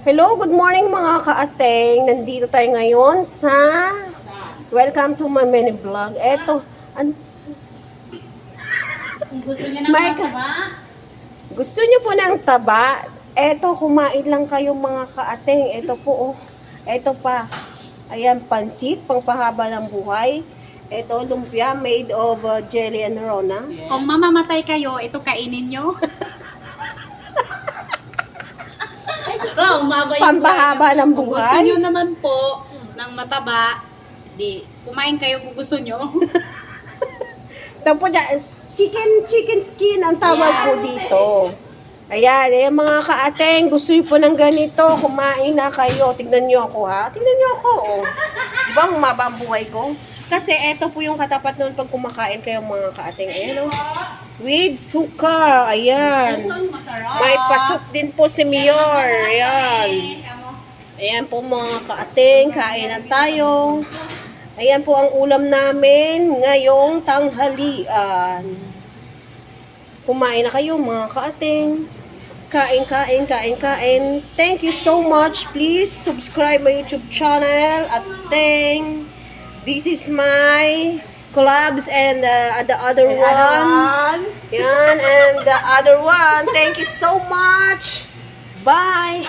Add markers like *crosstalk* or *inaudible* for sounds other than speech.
Hello, good morning mga kaateng. Nandito tayo ngayon sa Welcome to my mini vlog. Eto, an gusto niya ng Mike. mataba, gusto niyo po ng taba? Eto, kumain lang kayo mga kaateng. Eto po, oh. Eto pa. Ayan, pansit, pangpahaba ng buhay. Eto, lumpia made of uh, jelly and rona. kung mamamatay kayo, ito kainin nyo. *laughs* umaba yung Pampahaba buhay. ng Kung gusto buhay. nyo naman po ng mataba, di, kumain kayo kung gusto nyo. *laughs* Ito po dyan, chicken, chicken skin ang tawag po dito. Ayan, ayan mga kaateng, gusto niyo po ng ganito, kumain na kayo. Tignan niyo ako ha. Tignan niyo ako, oh. Di ba humaba ang buhay ko? Kasi eto po yung katapat nun pag kumakain kayo mga kaateng. Ayan, oh. With suka. Ayan. May pasok din po si Mior. Ayan. Ayan po mga kaating, kain na tayo. Ayan po ang ulam namin ngayong tanghalian. Kumain na kayo mga kaating. Kain, kain, kain, kain. Thank you so much. Please subscribe my YouTube channel at Teng. This is my collabs and uh, the other one. Yan, and the other one. Thank you so much. Bye.